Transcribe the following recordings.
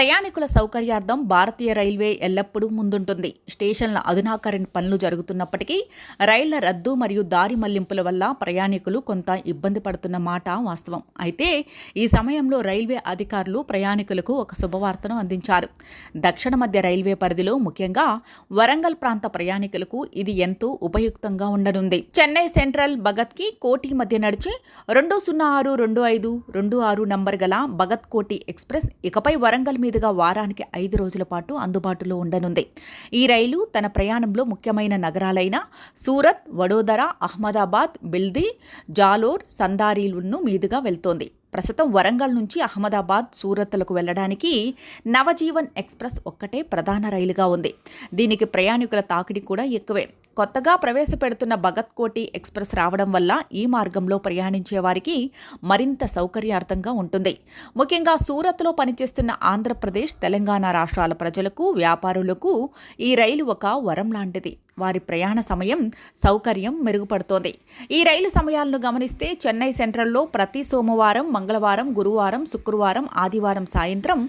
ప్రయాణికుల సౌకర్యార్థం భారతీయ రైల్వే ఎల్లప్పుడూ ముందుంటుంది. స్టేషన్ల అధునాకరణ పనులు జరుగుతున్నప్పటికీ రైళ్ళ రద్దు మరియు దారి మళ్ళింపుల వల్ల ప్రయాణికులు కొంత ఇబ్బంది పడుతున్న మాట వాస్తవం. అయితే ఈ సమయంలో రైల్వే అధికారులు ప్రయాణికులకు ఒక శుభవార్తను అందించారు. దక్షిణ మధ్య రైల్వే పరిధిలో ముఖ్యంగా వరంగల్ ప్రాంత ప్రయాణికులకు ఇది ఎంతో ఉపయుక్తంగా ఉండనుంది. చెన్నై సెంట్రల్ భగత్కి కోటి మధ్య నడిచి రెండు సున్నా ఆరు రెండు ఐదు రెండు ఆరు నంబర్ గల భగత్ కోటి ఎక్స్ప్రెస్ ఇకపై వరంగల్ మీద మీదుగా వారానికి ఐదు రోజుల పాటు అందుబాటులో ఉండనుంది. ఈ రైలు తన ప్రయాణంలో ముఖ్యమైన నగరాలైన సూరత్ వడోదర అహ్మదాబాద్ బిల్దీ జాలోర్ సందారీలను మీదుగా వెళ్తోంది. ప్రస్తుతం వరంగల్ నుంచి అహ్మదాబాద్ సూరత్లకు వెళ్ళడానికి నవజీవన్ ఎక్స్ప్రెస్ ఒక్కటే ప్రధాన రైలుగా ఉంది. దీనికి ప్రయాణికుల తాకిడి కూడా ఎక్కువే. కొత్తగా ప్రవేశపెడుతున్న భగత్కోటి ఎక్స్ప్రెస్ రావడం వల్ల ఈ మార్గంలో ప్రయాణించే వారికి మరింత సౌకర్యార్థంగా ఉంటుంది. ముఖ్యంగా సూరత్లో పనిచేస్తున్న ఆంధ్రప్రదేశ్ తెలంగాణ రాష్ట్రాల ప్రజలకు వ్యాపారులకు ఈ రైలు ఒక వరం లాంటిది. వారి ప్రయాణ సమయం సౌకర్యం మెరుగుపడుతోంది. ఈ రైలు సమయాలను గమనిస్తే చెన్నై సెంట్రల్లో ప్రతి సోమవారం మంగళవారం గురువారం శుక్రవారం ఆదివారం సాయంత్రం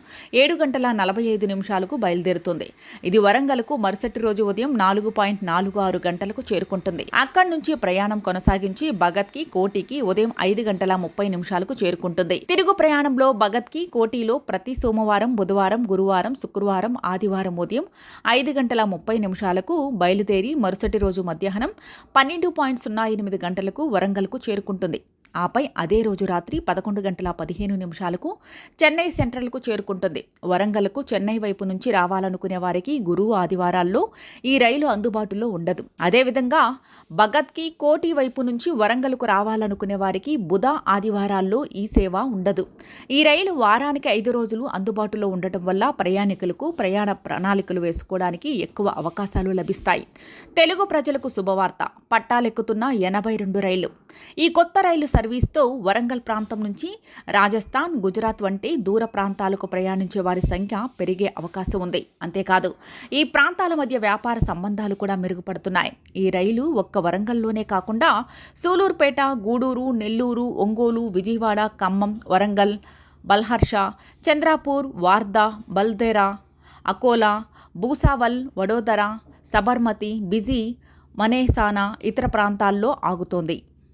ఏడు గంటల నలభై ఐదు నిమిషాలకు బయలుదేరుతుంది. ఇది వరంగల్కు మరుసటి రోజు ఉదయం నాలుగు పాయింట్ నాలుగు ఆరు గంటలకు చేరుకుంటుంది. అక్కడి నుంచి ప్రయాణం కొనసాగించి భగత్కి కోటికి ఉదయం ఐదు గంటల ముప్పై నిమిషాలకు చేరుకుంటుంది. తిరుగు ప్రయాణంలో భగత్కి కోటిలో ప్రతి సోమవారం బుధవారం గురువారం శుక్రవారం ఆదివారం ఉదయం ఐదు గంటల ముప్పై నిమిషాలకు బయలుదేరి మరుసటి రోజు మధ్యాహ్నం పన్నెండు పాయింట్ సున్నా ఎనిమిది గంటలకు వరంగల్కు చేరుకుంటుంది. ఆపై అదే రోజు రాత్రి పదకొండు గంటల పదిహేను నిమిషాలకు చెన్నై సెంట్రల్కు చేరుకుంటుంది. వరంగల్కు చెన్నై వైపు నుంచి రావాలనుకునే వారికి గురువు ఆదివారాల్లో ఈ రైలు అందుబాటులో ఉండదు. అదేవిధంగా భగత్కి కోటి వైపు నుంచి వరంగల్కు రావాలనుకునే వారికి బుధ ఆదివారాల్లో ఈ సేవ ఉండదు. ఈ రైలు వారానికి ఐదు రోజులు అందుబాటులో ఉండటం వల్ల ప్రయాణికులకు ప్రయాణ ప్రణాళికలు వేసుకోవడానికి ఎక్కువ అవకాశాలు లభిస్తాయి. తెలుగు ప్రజలకు శుభవార్త. పట్టాలెక్కుతున్న ఎనభై రెండు రైళ్ళు ఈ కొత్త రైలు సర్వీస్తో వరంగల్ ప్రాంతం నుంచి రాజస్థాన్ గుజరాత్ వంటి దూర ప్రాంతాలకు ప్రయాణించే వారి సంఖ్య పెరిగే అవకాశం ఉంది. అంతేకాదు ఈ ప్రాంతాల మధ్య వ్యాపార సంబంధాలు కూడా మెరుగుపడుతున్నాయి. ఈ రైలు ఒక్క వరంగల్లోనే కాకుండా సూలూరుపేట గూడూరు నెల్లూరు ఒంగోలు విజయవాడ ఖమ్మం వరంగల్ బల్హర్ష చంద్రాపూర్ వార్దా బల్దేరా అకోలా భూసావల్ వడోదర సబర్మతి బిజీ మనేసానా ఇతర ప్రాంతాల్లో ఆగుతోంది.